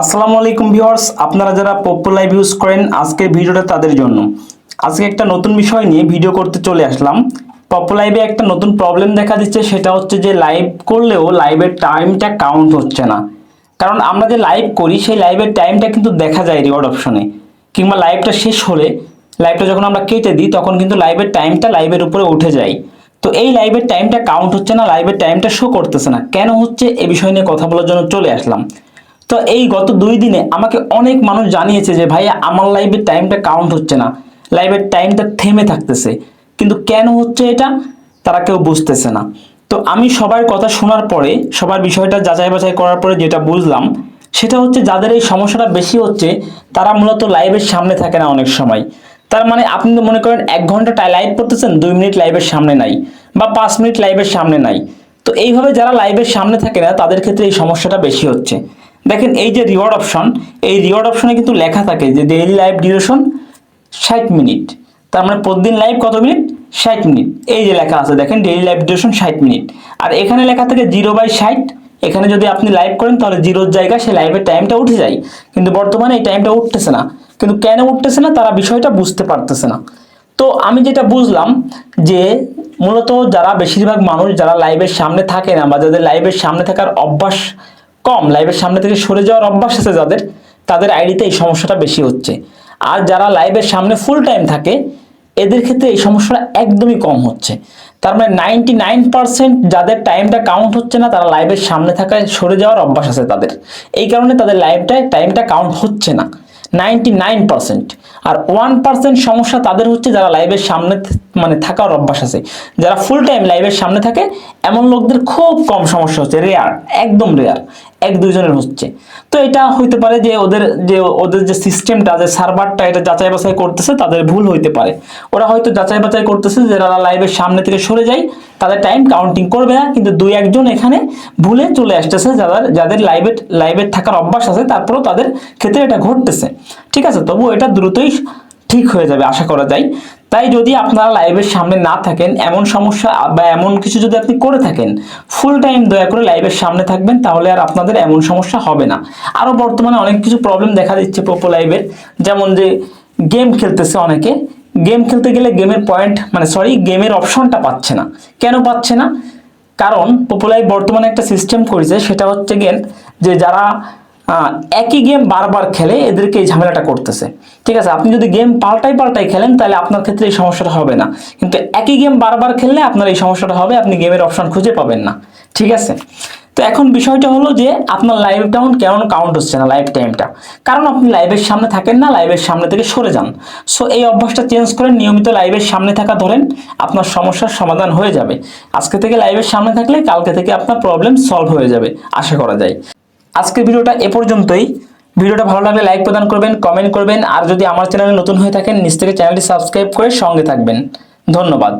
আসসালামু আলাইকুম ভিউয়ার্স, আপনারা যারা পপ্পো লাইভ ইউজ করেন, আজকের ভিডিওটা তাদের জন্য। আজকে একটা নতুন বিষয় নিয়ে ভিডিও করতে চলে আসলাম। পপ্পো লাইভে একটা নতুন প্রবলেম দেখা দিচ্ছে, সেটা হচ্ছে যে লাইভ করলেও লাইভের টাইমটা কাউন্ট হচ্ছে না। কারণ আমরা যে লাইভ করি, সেই লাইভের টাইমটা কিন্তু দেখা যায় রিওয়ার্ড অপশনে কিংবা লাইভটা শেষ হলে লাইভটা যখন আমরা কেটে দিই, তখন কিন্তু লাইভের টাইমটা লাইভের উপরে উঠে যায়। তো এই লাইভের টাইমটা কাউন্ট হচ্ছে না লাইভের টাইমটা শো করতেছে না। কেন হচ্ছে, এ বিষয় নিয়ে কথা বলার জন্য চলে আসলাম। তো এই গত দুই দিনে আমাকে অনেক মানুষ জানিয়েছে যে, ভাইয়া, আমার লাইভের টাইমটা কাউন্ট হচ্ছে না। লাইভের টাইমটা থেমে থাকতেছে। কিন্তু কেন হচ্ছে এটা? তারা কেউ বুঝতেছে না। তো আমি সবার কথা শোনার পরে, সবার বিষয়টা যাচাই বাছাই করার পরে যেটা বুঝলাম, সেটা হচ্ছে যাদের এই সমস্যাটা বেশি হচ্ছে, তারা মূলত লাইভের সামনে থাকে না অনেক সময়। তার মানে আপনি তো মনে করেন এক ঘণ্টা লাইভ করতেছেন, দুই মিনিট লাইভের সামনে নাই বা পাঁচ মিনিট লাইভের সামনে নাই। তো এইভাবে যারা লাইভের সামনে থাকে না, তাদের ক্ষেত্রে এই সমস্যাটা বেশি হচ্ছে। দেখেন এই যে রিওয়ার্ড অপশন এই রিওয়ার্ড অপশনে কিন্তু লেখা থাকে যে ডেইলি লাইভ ডিউরেশন ষাট মিনিট তার মানে প্রতিদিন লাইভ কত মিনিট ষাট মিনিট এই যে লেখা আছে, দেখেন ডেইলি লাইভ ডিউরেশন ষাট মিনিট আর এখানে লেখা থাকে জিরো বাই ষাট। এখানে যদি আপনি লাইভ করেন, তাহলে জিরোর জায়গায় সেই লাইভের টাইমটা উঠে যায়। কিন্তু বর্তমানে এই টাইমটা উঠতেছে না। কিন্তু কেন উঠতেছে না? তারা বিষয়টা বুঝতে পারতেছে না। তো আমি যেটা বুঝলাম যে মূলত যারা বেশিরভাগ মানুষ যারা লাইভের সামনে থাকে না বা যাদের লাইভের সামনে থাকার অভ্যাস কম লাইভের সামনে থেকে সরে যাওয়ার অভ্যাস আছে যাদের, তাদের আইডিতে এই সমস্যাটা বেশি হচ্ছে। আর যারা লাইভের সামনে ফুল টাইম থাকে, এদের ক্ষেত্রে এই সমস্যাটা একদমই কম হচ্ছে। তার মানে নাইনটি নাইন পার্সেন্ট যাদের টাইমটা কাউন্ট হচ্ছে না, তারা লাইভের সামনে থাকায় সরে যাওয়ার অভ্যাস আছে তাদের। এই কারণে তাদের লাইভটায় টাইমটা কাউন্ট হচ্ছে না। নাইনটি নাইন পার্সেন্ট আর ওয়ান পার্সেন্ট সমস্যা তাদের হচ্ছে যারা লাইভের সামনে মানে থাকার অভ্যাস আছে। যারা ফুল টাইম লাইভের সামনে থাকে, এমন লোকদের খুব কম সমস্যা হচ্ছে রেয়ার একদম রেয়ার এক দুইজনের হচ্ছে। তো এটা হইতে পারে যে ওদের যে ওদের যে সিস্টেমটা যে সার্ভারটা এটা যাচাই বাছাই করতেছে, তাদের ভুল হইতে পারে। ওরা হয়তো যাচাই বাছাই করতেছে যে যারা লাইভের সামনে থেকে সরে যায়, তাদের টাইম কাউন্টিং করবে না, কিন্তু দুই একজন এখানে ভুলে চলে আসতেছে যাদের যাদের লাইভের লাইভের থাকার অভ্যাস আছে, তারপরেও তাদের ক্ষেত্রে এটা ঘটতেছে। ঠিক আছে? তবু এটা দ্রুতই ঠিক হয়ে যাবে, আশা করা যায়। তাই যদি আপনারা লাইভের সামনে না থাকেন, এমন সমস্যা বা এমন কিছু যদি আপনি করে থাকেন ফুল টাইম দয়া করে লাইভের সামনে থাকবেন, তাহলে আর আপনাদের এমন সমস্যা হবে না। আরও বর্তমানে অনেক কিছু প্রবলেম দেখা দিচ্ছে পোপো লাইভের যেমন যে গেম খেলতেছে অনেকে। গেম খেলতে গেলে গেমের পয়েন্ট মানে সরি গেমের অপশনটা পাচ্ছে না। কেন পাচ্ছে না? কারণ পপুলার বর্তমানে একটা সিস্টেম করেছে, সেটা হচ্ছে গেম যে যারা একই গেম বারবার খেলে এদেরকে এই ঝামেলাটা করতেছে। ঠিক আছে, আপনি যদি গেম পাল্টাই পাল্টাই খেলেন, তাহলে আপনার ক্ষেত্রে এই সমস্যাটা হবে না। কিন্তু একই গেম বারবার খেললে আপনার এই সমস্যাটা হবে, আপনি গেমের অপশন খুঁজে পাবেন না। ঠিক আছে? তো এখন বিষয়টা হলো যে, আপনার লাইভ টাউন কেমন কাউন্ট হচ্ছে না লাইভ টাইমটা কারণ আপনি লাইভের সামনে থাকেন না লাইভের সামনে থেকে সরে যান। সো এই অভ্যাসটা চেঞ্জ করে নিয়মিত লাইভের সামনে থাকা ধরেন, আপনার সমস্যার সমাধান হয়ে যাবে। আজকে থেকে লাইভের সামনে থাকলে কালকে থেকে আপনার প্রবলেম সলভ হয়ে যাবে, আশা করা যায়। আজকের ভিডিওটা এ পর্যন্তই। ভিডিওটা ভালো লাগলে লাইক প্রদান করবেন কমেন্ট করবেন, আর যদি আমার চ্যানেলে নতুন হয়ে থাকেন, নিজ থেকে চ্যানেলটি সাবস্ক্রাইব করে সঙ্গে থাকবেন। ধন্যবাদ।